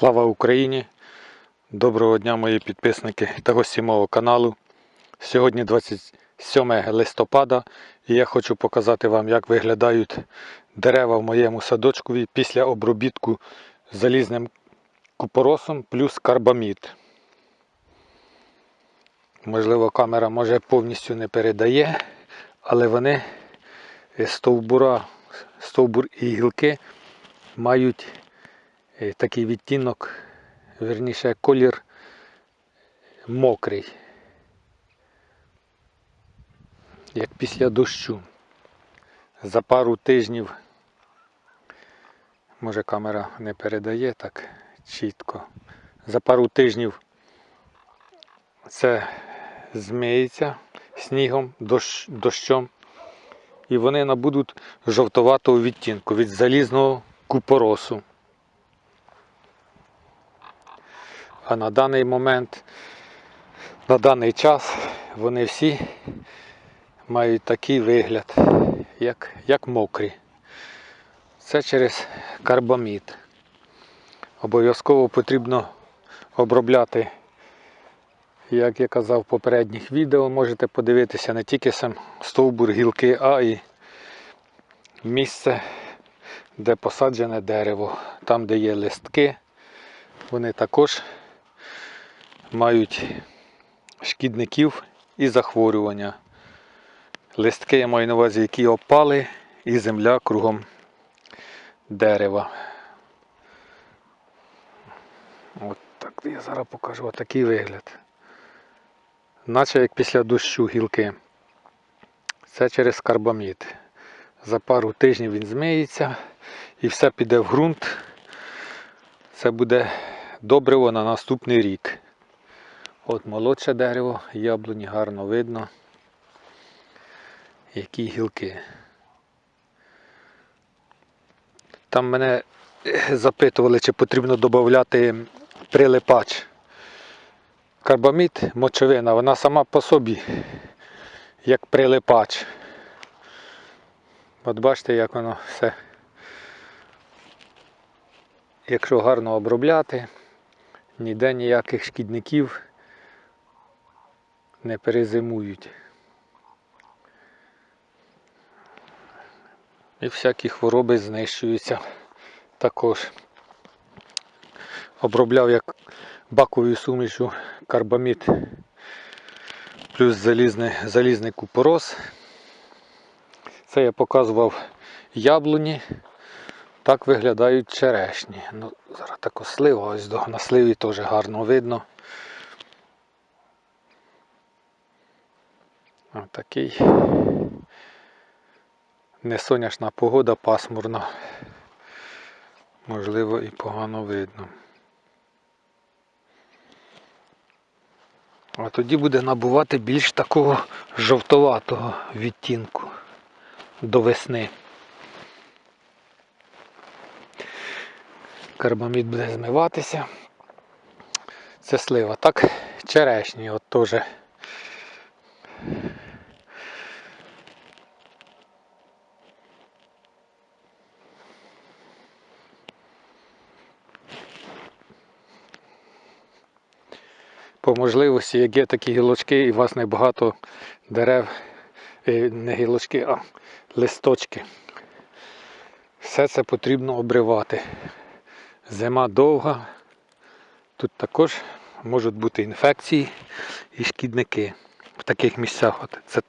Слава Україні! Доброго дня, мої підписники та гості мого каналу. Сьогодні 27 листопада і я хочу показати вам, як виглядають дерева в моєму садочкові після обробітку залізним купоросом плюс карбамід. Можливо, камера може повністю не передає, але вони е, стовбура, стовбур і гілки мають такий відтінок, верніше колір мокрий, як після дощу. За пару тижнів, може камера не передає так чітко, за пару тижнів це змиється снігом, дощ, дощом, і вони набудуть жовтоватого відтінку від залізного купоросу. А на даний момент, на даний час вони всі мають такий вигляд, як, як мокрі. Це через карбамід. Обов'язково потрібно обробляти, як я казав в попередніх відео, можете подивитися не тільки сам стовбур гілки, а й місце, де посаджене дерево, там, де є листки, вони також мають шкідників і захворювання. Листки я маю на увазі, які опали, і земля кругом дерева. От так я зараз покажу отакий вигляд. Наче як після дощу гілки. Це через карбамід. За пару тижнів він змиється і все піде в ґрунт. Це буде добриво на наступний рік. От молодше дерево, яблуні гарно видно, які гілки. Там мене запитували, чи потрібно додати прилипач. Карбамід мочовина, вона сама по собі, як прилипач. От бачите, як воно все. Якщо гарно обробляти, ніде ніяких шкідників не перезимують. І всякі хвороби знищуються також. Обробляв як баковою сумішю карбамід плюс залізний, залізний купорос. Це я показував яблуні. Так виглядають черешні. Ну, Зараз тако слива, ось на сливі теж гарно видно. Отакий несоняшна погода, пасмурна. Можливо і погано видно. А тоді буде набувати більш такого жовтоватого відтінку до весни. Карбамід буде змиватися. Це слива. Так, черешні от теж. По можливості, як є такі гілочки і у вас небагато дерев, е, не гілочки, а листочки. Все це потрібно обривати. Зима довга, тут також можуть бути інфекції і шкідники в таких місцях. От це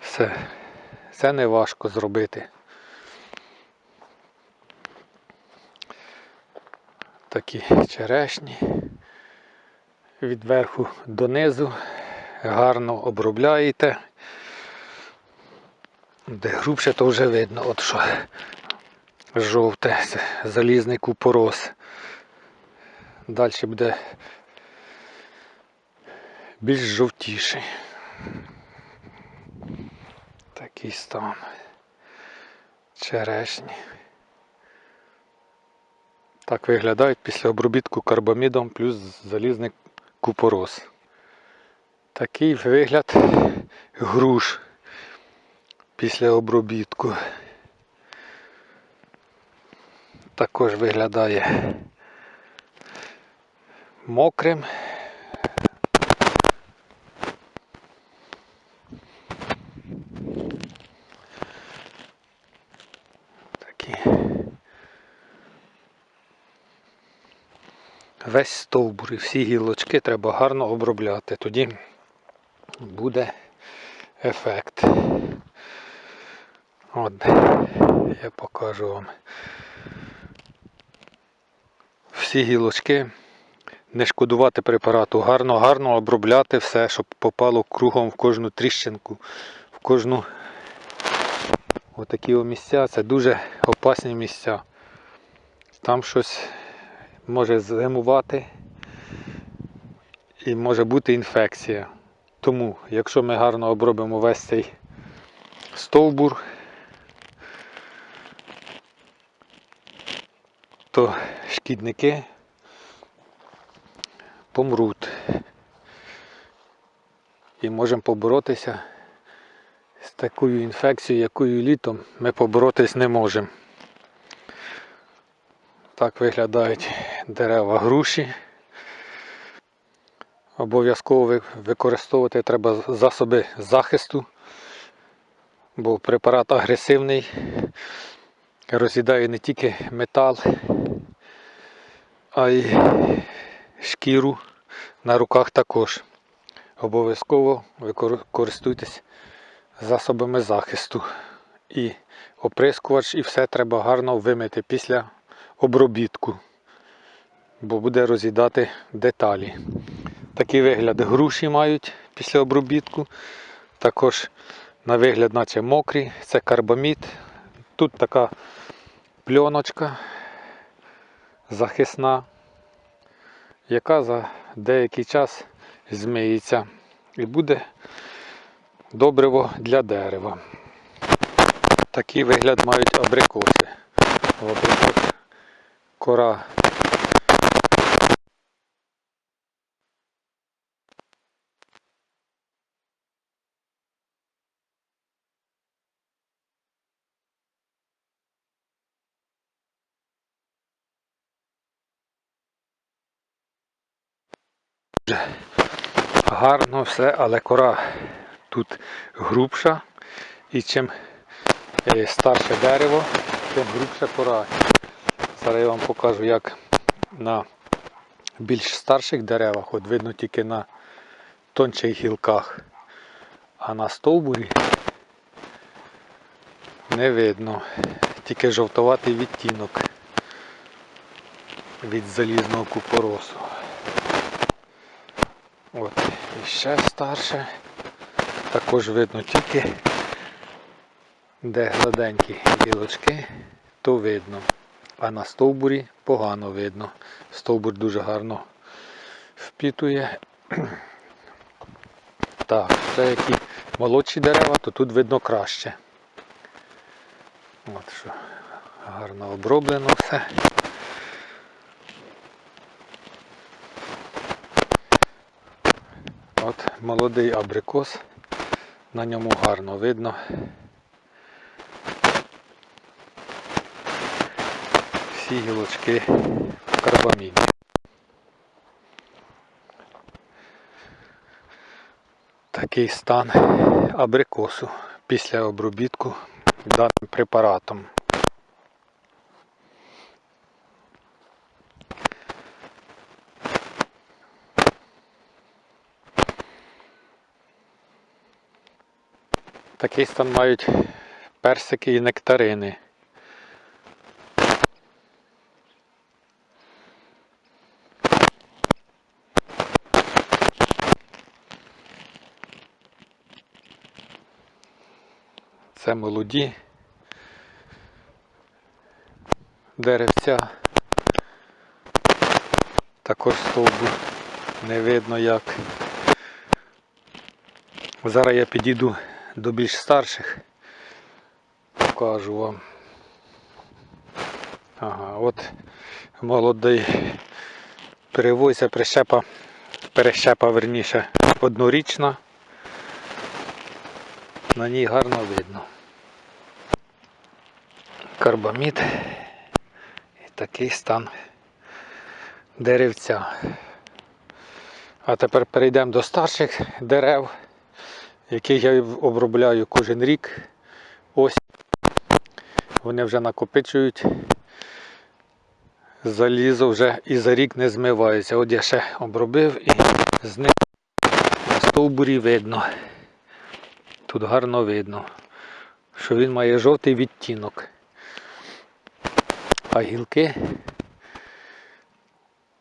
все. Це не важко зробити. Такі черешні від верху донизу гарно обробляєте. Де грубше, то вже видно, от що жовте, залізний купорос. Далі буде більш жовтіший. Такий стан. Черешні. Так виглядають після обробітку карбамідом плюс залізний купорос. Такий вигляд груш після обробітку. також виглядає мокрим. Такі. Весь стовбур і всі гілочки треба гарно обробляти, тоді буде ефект. От, я покажу вам. Всі гілочки, не шкодувати препарату, гарно, гарно обробляти все, щоб попало кругом в кожну тріщинку, в кожну отакі місця. Це дуже опасні місця. Там щось може зимувати і може бути інфекція. Тому, якщо ми гарно обробимо весь цей стовбур, то шкідники помруть. І можемо поборотися з такою інфекцією, якою літом ми поборотись не можемо. Так виглядають дерева груші. Обов'язково використовувати треба засоби захисту, бо препарат агресивний, роз'їдає не тільки метал, а й шкіру на руках також. Обов'язково користуйтесь засобами захисту. І оприскувач, і все треба гарно вимити після обробітку, бо буде роз'їдати деталі. Такий вигляд груші мають після обробітку. Також на вигляд, наче мокрі, це карбамід. Тут така пленочка захисна, яка за деякий час змиється і буде добриво для дерева. Такий вигляд мають абрикоси. Абрикос кора гарно все, але кора тут грубша. І чим е, старше дерево, тим грубша кора. Зараз я вам покажу, як на більш старших деревах, от видно тільки на тончих гілках, а на стовбурі не видно, тільки жовтуватий відтінок від залізного купоросу. От, і ще старше. Також видно тільки де гладенькі гілочки, то видно. А на стовбурі погано видно. Стовбур дуже гарно впітує. Так, це які молодші дерева, то тут видно краще. От що гарно оброблено все. От молодий абрикос, на ньому гарно видно. Всі гілочки карбаміду. Такий стан абрикосу після обробітку даним препаратом. Такий стан мають персики і нектарини. Це молоді деревця. Також стовбур не видно як. Зараз я підійду до більш старших. Покажу вам. Ага, от молодий перевозя прищепа, перещепа верніше однорічна. На ній гарно видно. Карбамід. І такий стан деревця. А тепер перейдемо до старших дерев, які я обробляю кожен рік. Ось вони вже накопичують. Залізо вже і за рік не змивається. От я ще обробив і з ним на стовбурі видно. Тут гарно видно, що він має жовтий відтінок. А гілки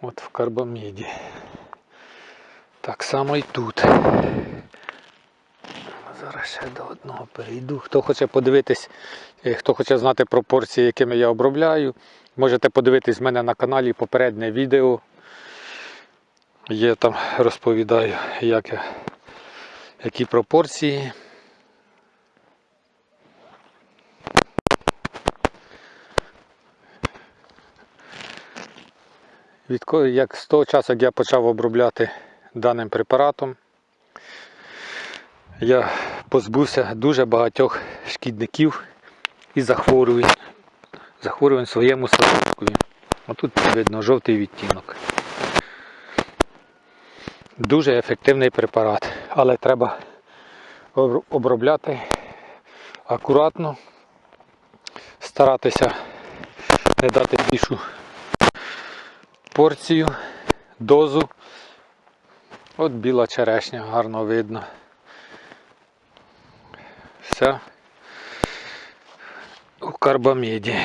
от в карбаміді. Так само і тут. Зараз ще до одного перейду. Хто хоче подивитись, е, хто хоче знати пропорції, якими я обробляю, можете подивитись в мене на каналі попереднє відео. Є там розповідаю, як я, які пропорції. Відколи як з того часу, як я почав обробляти даним препаратом, я позбувся дуже багатьох шкідників і захворювань, захворювань своєму садку. Отут видно жовтий відтінок. Дуже ефективний препарат, але треба обробляти акуратно, старатися не дати більшу порцію, дозу. От біла черешня, гарно видно. Все у карбаміді,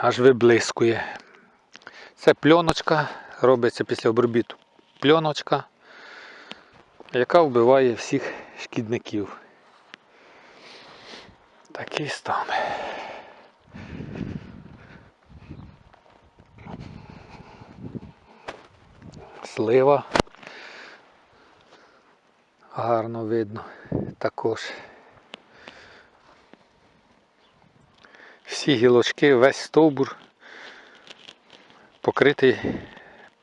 аж виблискує. Це пленочка, робиться після обробіту пленочка, яка вбиває всіх шкідників. Такий стан. Слива. Гарно видно також. Всі гілочки, весь стовбур покритий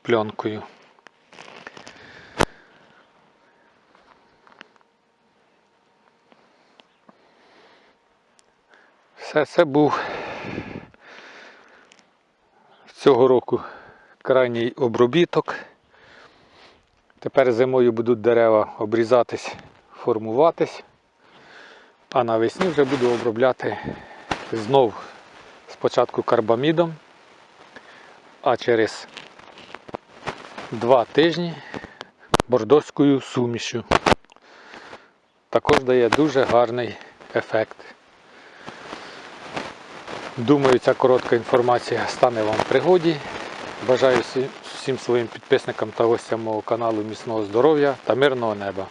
пленкою. Все це був цього року крайній обробіток. Тепер зимою будуть дерева обрізатись, формуватись, а навесні вже буду обробляти знов спочатку карбамідом, а через два тижні бордоською сумішю. Також дає дуже гарний ефект. Думаю, ця коротка інформація стане вам в пригоді. Бажаю всім своїм підписникам та гостям мого каналу міцного здоров'я та мирного неба.